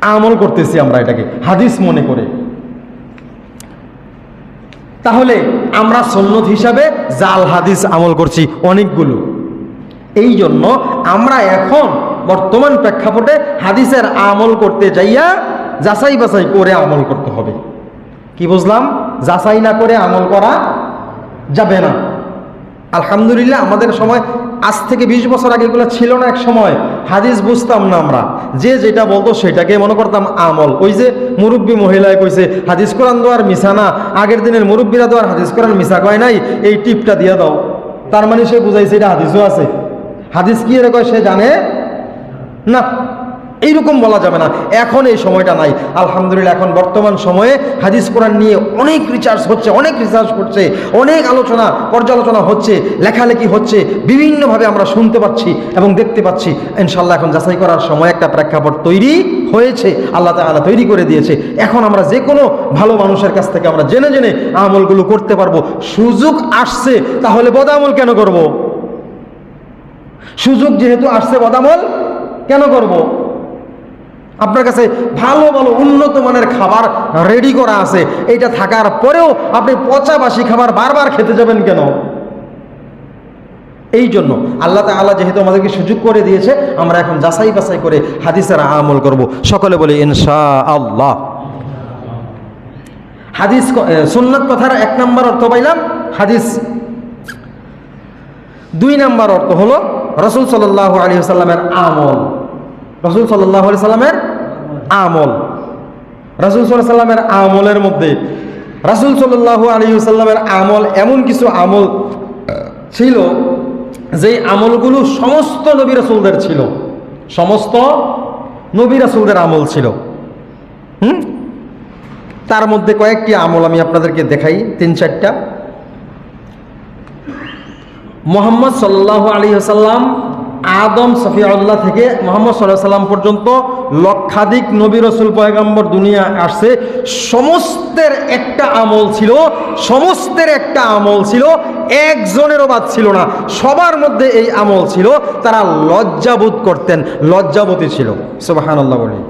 আমল করতেছি আমরা এটাকে, হাদিস মনে করে। তাহলে আমরা সন্ন্যত হিসাবে জাল হাদিস আমল করছি অনেকগুলো। এই জন্য আমরা এখন বর্তমান প্রেক্ষাপটে হাদিসের আমল করতে যাইয়া যাচাই বাছাই করে আমল করতে হবে। কি বুঝলাম? যাচাই না করে আমল করা যাবে না। আলহামদুলিল্লাহ, আমাদের সময় আজ থেকে বিশ বছর আগে এগুলো ছিল না এক সময়। হাদিস বুঝতাম না আমরা। যে যেটা বলতো সেটাকে মনে করতাম আমল। ওই যে মুরব্বী মহিলায় কইছে, হাদিস কোরআন দেওয়ার মিশা না। আগের দিনের মুরব্বীরা দেওয়ার হাদিস কোরআন মিশা কয় নাই। এই টিপটা দিয়ে দাও। তার মানে সে বুঝাইছে এটা হাদিসও আছে। হাদিস কি এর কয়, সে জানে না। এইরকম বলা যাবে না। এখন এই সময়টা নাই। আলহামদুলিল্লাহ, এখন বর্তমান সময়ে হাদিস কোরআন নিয়ে অনেক রিসার্চ হচ্ছে, অনেক রিসার্চ করছে, অনেক আলোচনা, পর্যালোচনা হচ্ছে, লেখালেখি হচ্ছে, বিভিন্নভাবে আমরা শুনতে পাচ্ছি এবং দেখতে পাচ্ছি। ইনশাল্লাহ এখন যাচাই করার সময় একটা প্রেক্ষাপট তৈরি হয়েছে, আল্লাহ তাআলা তৈরি করে দিয়েছে। এখন আমরা যে কোনো ভালো মানুষের কাছ থেকে আমরা জেনে জেনে আমলগুলো করতে পারব। সুযোগ আসছে, তাহলে বদামল কেন করব? সুযোগ যেহেতু আসছে, বদামল কেন করব? আপনার কাছে ভালো ভালো, উন্নত মানের খাবার রেডি করা আছে। এটা থাকার পরেও আপনি পচাবাসি খাবার বারবার খেতে যাবেন কেন? এই জন্য আল্লাহ তাআলা যেহেতু আমাদেরকে সুযোগ করে দিয়েছে, আমরা এখন যাচাই বাছাই করে হাদিসের আমল করব। সকলে বলি ইনশা আল্লাহ হাদিস সুন্নাত কথার এক নম্বর অর্থ পাইলাম, হাদিস। দুই নাম্বার অর্থ হলো, রসুল সাল্লাহ আলী সাল্লামের আমল। রসুল সাল্লাহ আলি সাল্লামের আমল। রসুল সাল্লামের আমলের মধ্যে, রাসুল সাল্লাহ আলী সাল্লামের আমল এমন কিছু আমল ছিল যেই আমলগুলো সমস্ত নবী রাসুলদের ছিল। সমস্ত নবী রাসুলদের আমল ছিল। হুম? তার মধ্যে কয়েকটি আমল আমি আপনাদেরকে দেখাই, তিন চারটা। মোহাম্মদ সাল্লাহ আলী সাল্লাম আদম, সফিউল্লাহ থেকে মোহাম্মদ সাল্লাহ সাল্লাম পর্যন্ত লক্ষাধিক নবী রসুল পয়গাম্বর দুনিয়া আসছে। সমস্তের একটা আমল ছিল, সমস্তের একটা আমল ছিল, একজনেরও বাদ ছিল না। সবার মধ্যে এই আমল ছিল, তারা লজ্জাবোধ করতেন, লজ্জাবতী ছিল। সুবাহান আল্লাহ বলি।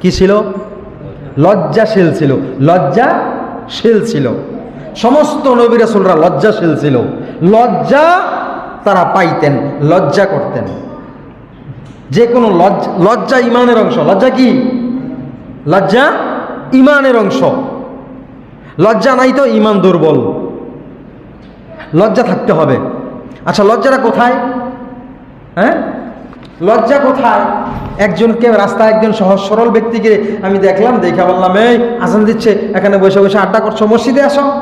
কি ছিল? লজ্জাশীল ছিল লজ্জাশীল ছিল। সমস্ত নবী রাসূলরা লজ্জাশীল ছিল। লজ্জা তারা পাইতেন, লজ্জা করতেন। যে কোনো লজ্জা লজ্জা ইমানের অংশ। লজ্জা কি? লজ্জা ইমানের অংশ। লজ্জা নাই তো ইমান দুর্বল। লজ্জা থাকতে হবে। আচ্ছা লজ্জাটা কোথায়? হ্যাঁ? লজ্জা কোথায়? একজনকে রাস্তায় একজন সহজ সরল ব্যক্তিকে আমি দেখলাম, দেখে বললাম, এই আসান দিচ্ছে, এখানে বসে বসে আড্ডা করছ, মসজিদে আসো।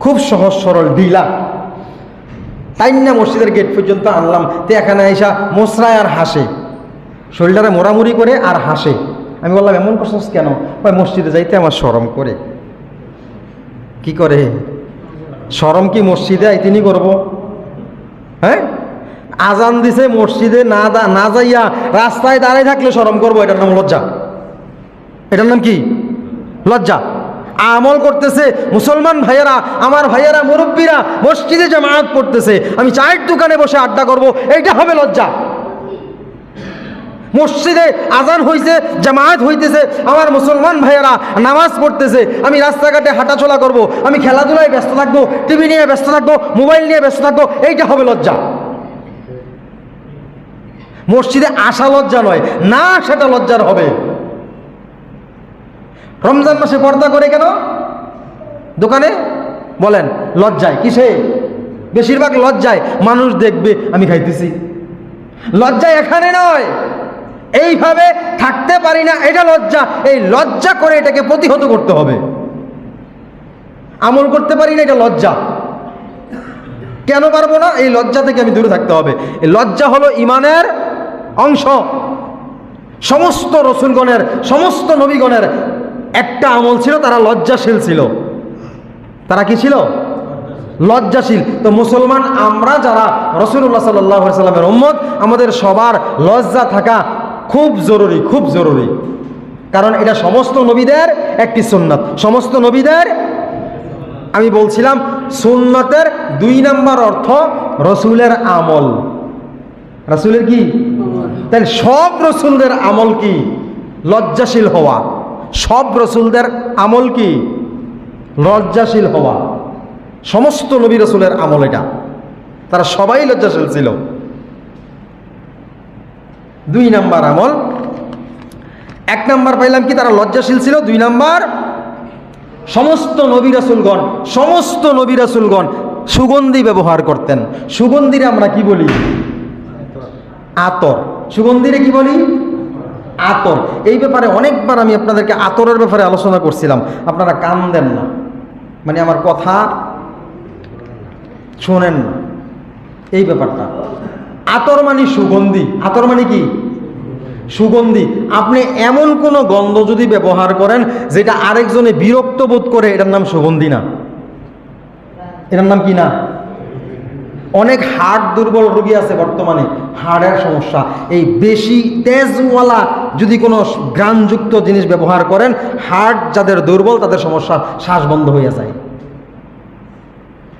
খুব সহজ সরল, ঢিলা। তাই না মসজিদের গেট পর্যন্ত আনলাম। তো এখানে আইসা মোসরায় আর হাসে। শরীরটারে মোড়ামুড়ি করে আর হাসে। আমি বললাম, এমন করছিস কেন? ভাই মসজিদে যাইতে আমার শরম করে। কি করে? শরম কি মসজিদে তিনি করব? হ্যাঁ? আজান দিছে মসজিদে, না দা- না যাইয়া রাস্তায় দাঁড়ায় থাকলে শরম করব, এটার নাম লজ্জা। এটার নাম কি? লজ্জা। আমল করতেছে, মুসলমান ভাইয়েরা, আমার ভাইয়েরা, মুরব্বীরা, মসজিদে জামায়াত পড়তেছে। আমি চায়ের দোকানে বসে আড্ডা করব, এইটা হবে লজ্জা। মসজিদে আজান হইছে, জামায়াত হইতেছে, আমার মুসলমান ভাইয়েরা, নামাজ পড়তেছে, আমি রাস্তাঘাটে হাঁটাচলা করব, আমি খেলাধুলায় ব্যস্ত থাকব, টিভি নিয়ে ব্যস্ত থাকব, মোবাইল নিয়ে ব্যস্ত থাকব, এইটা হবে লজ্জা। মসজিদে আসা লজ্জা নয়, না সেটা লজ্জার হবে। রমজান মাসে পর্দা করে কেন? দোকানে বলেন, লজ্জায়। কিসে? বেশিরভাগ লজ্জায়। মানুষ দেখবে, আমি খাইতেছি। লজ্জা এখানে নয়। এইভাবে থাকতে পারি না, এটা লজ্জা। এই লজ্জা করে এটাকে প্রতিহত করতে হবে। আমল করতে পারি না, এটা লজ্জা। কেন পারব না? এই লজ্জা থেকে আমি দূরে থাকতে হবে। এই লজ্জা হলো ইমানের অংশ। সমস্ত রসুলগণের, সমস্ত নবীগণের একটা আমল ছিল, তারা লজ্জাশীল ছিল। তারা কি ছিল? লজ্জাশীল। তো মুসলমান, আমরা যারা রসুল্লাহ সাল্লাহ সাল্লামের উম্মত, আমাদের সবার লজ্জা থাকা খুব জরুরি খুব জরুরি। কারণ এটা সমস্ত নবীদের একটি সুন্নাত। সমস্ত নবীদের, আমি বলছিলাম, সুন্নতের দুই নাম্বার অর্থ রসুলের আমল। রসুলের কি? তাহলে সব রসুলদের আমল কি? লজ্জাশীল হওয়া। সব রসুলদের আমল কি? লজ্জাশীল হওয়া। সমস্ত নবী রসুলের আমল এটা। তারা সবাই লজ্জাশীল ছিল। দুই নাম্বার আমল। এক নাম্বার পাইলাম কি? তারা লজ্জাশীল ছিল। দুই নাম্বার, সমস্ত নবী রাসুলগণ, সমস্ত নবী রাসুলগণ সুগন্ধি ব্যবহার করতেন। সুগন্ধিরে আমরা কি বলি? আতর। সুগন্ধিরে কি বলি? আতর। এই ব্যাপারে অনেকবার আমি আপনাদেরকে আতরের ব্যাপারে আলোচনা করছিলাম। আপনারা কান দেন না। মানে আমার কথা শোনেন না। এই ব্যাপারটা। আতর মানে সুগন্ধি। আতর মানে কি? সুগন্ধি। আপনি এমন কোনো গন্ধ যদি ব্যবহার করেন, যেটা আরেকজনে বিরক্ত বোধ করে, এটার নাম সুগন্ধি না। এটার নাম কি না? অনেক হাড় দুর্বল রোগী আছে বর্তমানে, হাড়ের সমস্যা। এই বেশি তেজওয়ালা যদি কোনো গ্রানযুক্ত জিনিস ব্যবহার করেন হার্ট যাদের দুর্বল তাদের সমস্যা শ্বাস বন্ধ হয়ে যায়।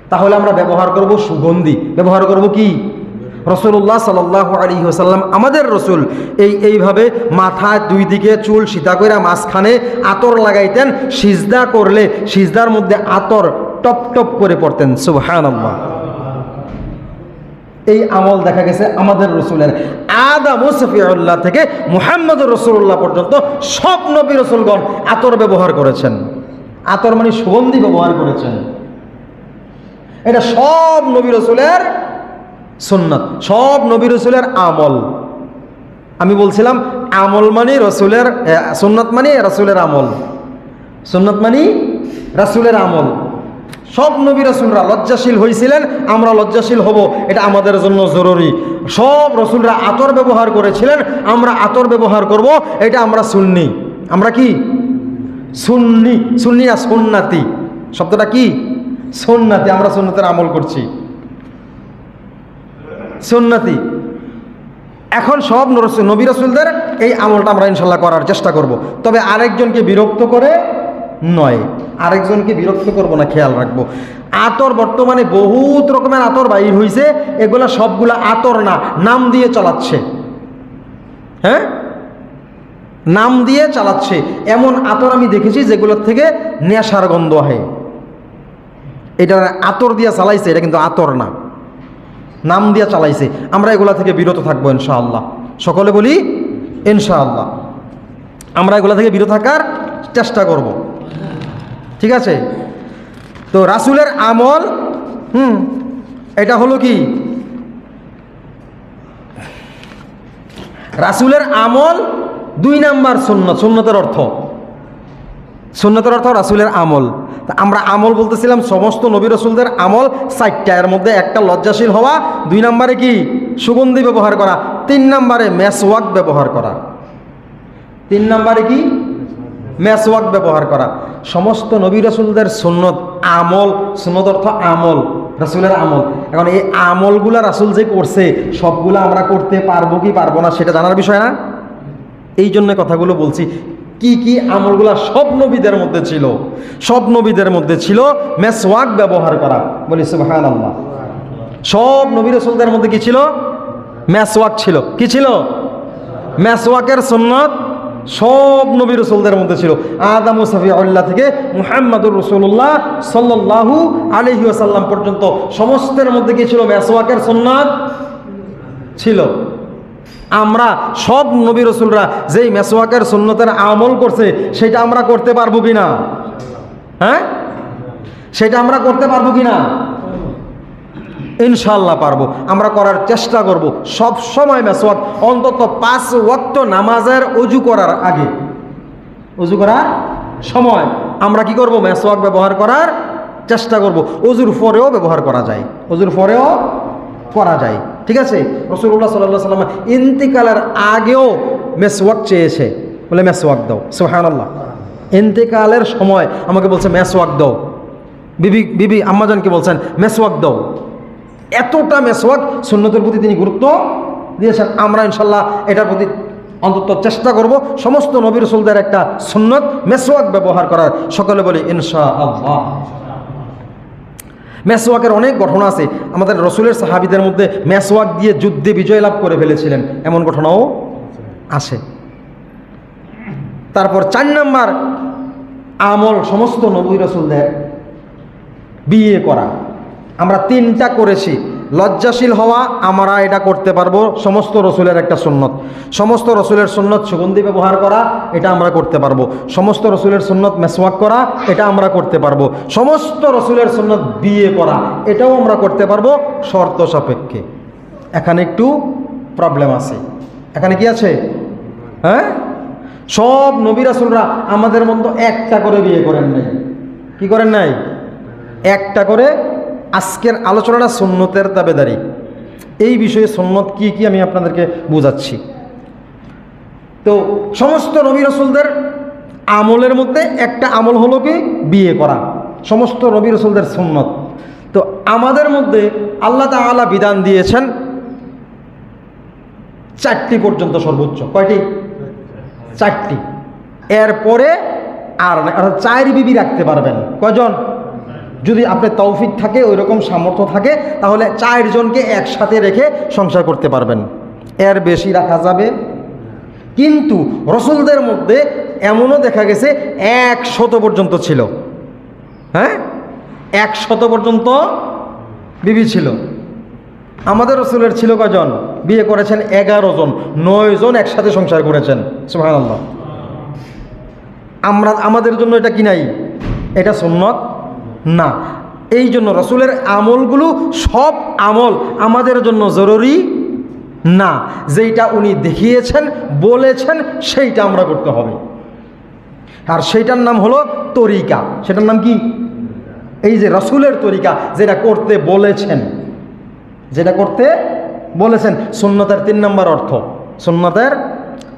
তাহলে আমরা ব্যবহার করব সুগন্ধি। ব্যবহার করব কি? রসুল্লাহ সাল্লাহ আলী ওসাল্লাম আমাদের রসুল এই, এইভাবে মাথা দুই দিকে চুল সীতা কইরা মাঝখানে আতর লাগাইতেন, সিজদা করলে সিজদার মধ্যে আতর টপ টপ করে পড়তেন সুবহান এই আমল দেখা গেছে আমাদের রসুলের। আদা মুসফিউল্লাহ থেকে মুহাম্মদ রসুল্লাহ পর্যন্ত সব নবী রসুলগণ আতর ব্যবহার করেছেন। আতর মানে সুগন্ধি ব্যবহার করেছেন। এটা সব নবী রসুলের সুন্নত সব নবী রসুলের আমল। আমি বলছিলাম আমল মানে রসুলের এ, সুন্নত মানে রসুলের আমল। সুন্নত মানে রাসুলের আমল। সব নবী রসুলরা লজ্জাশীল হয়েছিলেন আমরা লজ্জাশীল হব, এটা আমাদের জন্য জরুরি। সব রসুলরা আতর ব্যবহার করেছিলেন, আমরা আতর ব্যবহার করব, এটা আমরা সুন্নি। আমরা কি? সুন্নি সুন্নি না সুন্নাতি। শব্দটা কি? সুন্নাতি, আমরা সুন্নতের আমল করছি। সুন্নাতি। এখন সব নবী রসুলদের এই আমলটা আমরা ইনশাল্লাহ করার চেষ্টা করব। তবে আরেকজনকে বিরক্ত করে নয়। আরেকজনকে বিরক্ত করব না, খেয়াল রাখব। আতর বর্তমানে বহুত রকমের আতর বাইর হয়েছে এগুলা সবগুলা আতর না, নাম দিয়ে চালাচ্ছে। হ্যাঁ? নাম দিয়ে চালাচ্ছে। এমন আতর আমি দেখেছি যেগুলোর থেকে নেশার গন্ধ হয় এটা আতর দিয়ে চালাইছে, এটা কিন্তু আতর না। নাম দিয়ে চালাইছে। আমরা এগুলা থেকে বিরত থাকব ইনশাআল্লাহ। সকলে বলি, ইনশাআল্লাহ। আমরা এগুলা থেকে বিরত থাকার চেষ্টা করব। ঠিক আছে? তো রাসুলের আমল, হুম, এটা হলো কি? রাসুলের আমল দুই নাম্বার সুন্নত, সুন্নতের অর্থ। সুন্নতের অর্থ রাসুলের আমল। তা আমরা আমল বলতেছিলাম সমস্ত নবী রসুলদের আমল চারটা এর মধ্যে একটা লজ্জাশীল হওয়া, দুই নম্বরে কি? সুগন্ধি ব্যবহার করা। তিন নম্বরে মেসওয়াক ব্যবহার করা। তিন নম্বরে কি? মেসওয়াক ব্যবহার করা। সমস্ত নবী রসুলদের সুন্নত আমল, সুন্নত অর্থ আমল, রাসুলের আমল। এখন এই আমলগুলা রাসুল যে করছে, সবগুলা আমরা করতে পারব কি পারব না সেটা জানার বিষয় না? এই জন্য কথাগুলো বলছি। কি কি আমলগুলা সব নবীদের মধ্যে ছিল? সব নবীদের মধ্যে ছিল মেসওয়াক ব্যবহার করা। বলি সুবহান আল্লাহ সব নবী রসুলদের মধ্যে কি ছিল? মেসওয়াক ছিল। কি ছিল? মেসওয়াকের সুন্নত সব নবী রসুলদের মধ্যে ছিল। আদাম সাফি আল্লাহ থেকে মুহাম্মদুর রসুল্লাহ সাল্লাহু আলহি আসাল্লাম পর্যন্ত সমস্তের মধ্যে কি ছিল? মেসওয়াকের সুন্নত ছিল। আমরা সব নবী রসুলরা যেই মেসোয়াকের সুন্নতের আমল করছে, সেটা আমরা করতে পারব কি না হ্যাঁ? সেটা আমরা করতে পারব কি না ইনশাল্লাহ পারব। আমরা করার চেষ্টা করব। সব সময় মেসোয়াক অন্তত পাঁচ ওয়াক্ত নামাজের অজু করার আগে। অজু করার সময়। আমরা কি করব? মেসোয়াক ব্যবহার করার চেষ্টা করব। অজুর পরেও ব্যবহার করা যায়। অজুর পরেও করা যায়। ঠিক আছে? রসুল্লাহ সাল্লাহ সাল্লাম ইন্তিকালের আগেও মেসওয়াক চেয়েছে। বলে মেসওয়াক দাও। সোহান আল্লাহ ইন্তেকালের সময় আমাকে বলছে মেসওয়াক দাও। বিবি বিবি আম্মাজানকে বলছেন মেসওয়াক দাও। এতটা মেসওয়াক সুন্নতের প্রতি তিনি গুরুত্ব দিয়েছেন। আমরা ইনশাল্লাহ এটার প্রতি অন্তত চেষ্টা করব সমস্ত নবী রসুলদের একটা সুন্নত মেসওয়াক ব্যবহার করার। সকলে বলি ইনশা আল্লাহ মেসওয়াকের অনেক ঘটনা আছে। আমাদের রসুলের সাহাবিদের মধ্যে মেসওয়াক দিয়ে যুদ্ধে বিজয় লাভ করে ফেলেছিলেন। এমন ঘটনাও আছে। তারপর চার নাম্বার আমল সমস্ত নবী রসুলদের বিয়ে করা। আমরা তিনটা করেছি। লজ্জাশীল হওয়া আমরা এটা করতে পারব। সমস্ত রসুলের একটা সুন্নত। সমস্ত রসুলের সুন্নত সুগন্ধি ব্যবহার করা, এটা আমরা করতে পারব। সমস্ত রসুলের সুন্নত মেসওয়াক করা, এটা আমরা করতে পারব। সমস্ত রসুলের সুন্নত বিয়ে করা, এটাও আমরা করতে পারব শর্ত সাপেক্ষে। এখানে একটু প্রবলেম আছে। এখানে কি আছে? হ্যাঁ? সব নবী রাসুলরা আমাদের মতো একটা করে বিয়ে করেন নাই। কি করেন নাই? একটা করে আজকের আলোচনাটা সুন্নতের দাবেদারি এই বিষয়ে সুন্নত কি কি আমি আপনাদেরকে বোঝাচ্ছি। তো সমস্ত নবী রসুলদের আমলের মধ্যে একটা আমল হলো কি? বিয়ে করা। সমস্ত রবি রসুলদের সুন্নত। তো আমাদের মধ্যে আল্লাহ তাআলা বিধান দিয়েছেন চারটি পর্যন্ত সর্বোচ্চ। কয়টি? চারটি। এরপরে আর অর্থাৎ চার বিবি রাখতে পারবেন। কজন যদি আপনার তৌফিক থাকে ওই রকম সামর্থ্য থাকে, তাহলে চারজনকে একসাথে রেখে সংসার করতে পারবেন। এর বেশি রাখা যাবে। কিন্তু রসুলদের মধ্যে এমনও দেখা গেছে এক শত পর্যন্ত ছিল। হ্যাঁ? এক শত পর্যন্ত বিবি ছিল। আমাদের রসুলের ছিল কজন বিয়ে করেছেন এগারো জন। নয় জন একসাথে সংসার করেছেন। সুহান আমরা, আমাদের জন্য এটা কি নাই? এটা সুন্নত। না। এই জন্য রসুলের আমলগুলো সব আমল আমাদের জন্য জরুরি না। যেইটা উনি দেখিয়েছেন, বলেছেন, সেইটা আমরা করতে হবে। আর সেইটার নাম হলো তরিকা। সেটার নাম কি? এই যে রসুলের তরিকা, যেটা করতে বলেছেন। যেটা করতে বলেছেন। সুন্নতের তিন নম্বর অর্থ। সুন্নতের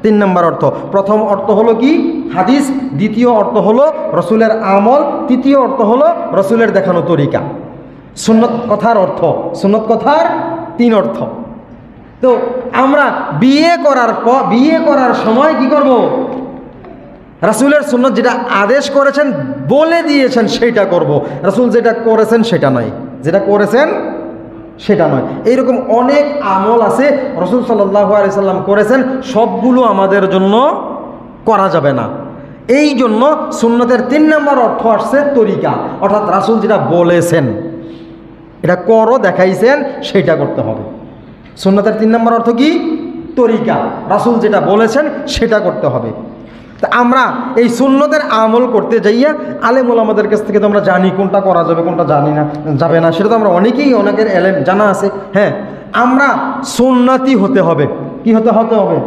তিন নম্বর অর্থ। প্রথম অর্থ হলো কি? হাদিস, দ্বিতীয় অর্থ হলো রসুলের আমল, তৃতীয় অর্থ হলো রসুলের দেখানো তরিকা। সুন্নত কথার অর্থ, সুন্নত কথার তিন অর্থ। তো আমরা বিয়ে করার পর বিয়ে করার সময় কি করব? রাসুলের সুন্নত যেটা আদেশ করেছেন, বলে দিয়েছেন, সেটা করব। রাসুল যেটা করেছেন, সেটা নয়। যেটা করেছেন, সেটা নয়। এইরকম অনেক আমল আছে, রসুল সাল্লাহ আলিয়াল্লাম করেছেন, সবগুলো আমাদের জন্য করা যাবে না। এই জন্য সুন্নতের তিন নম্বর অর্থ আসছে তরিকা। অর্থাৎ রাসুল যেটা বলেছেন, এটা করো, দেখাইছেন সেইটা করতে হবে। সুন্নতের তিন নম্বর অর্থ কি? তরিকা। রাসুল যেটা বলেছেন, সেটা করতে হবে। তা আমরা এই সুন্নতের আমল করতে যাইয়া আলেমুল আমাদের কাছ থেকে তো আমরা জানি কোনটা করা যাবে, কোনটা জানি না, যাবে না, সেটা তো আমরা অনেকেই, অনেকের এলেম জানা আছে। হ্যাঁ আমরা সুন্নাতি হতে হবে। কি হতে হতে হবে?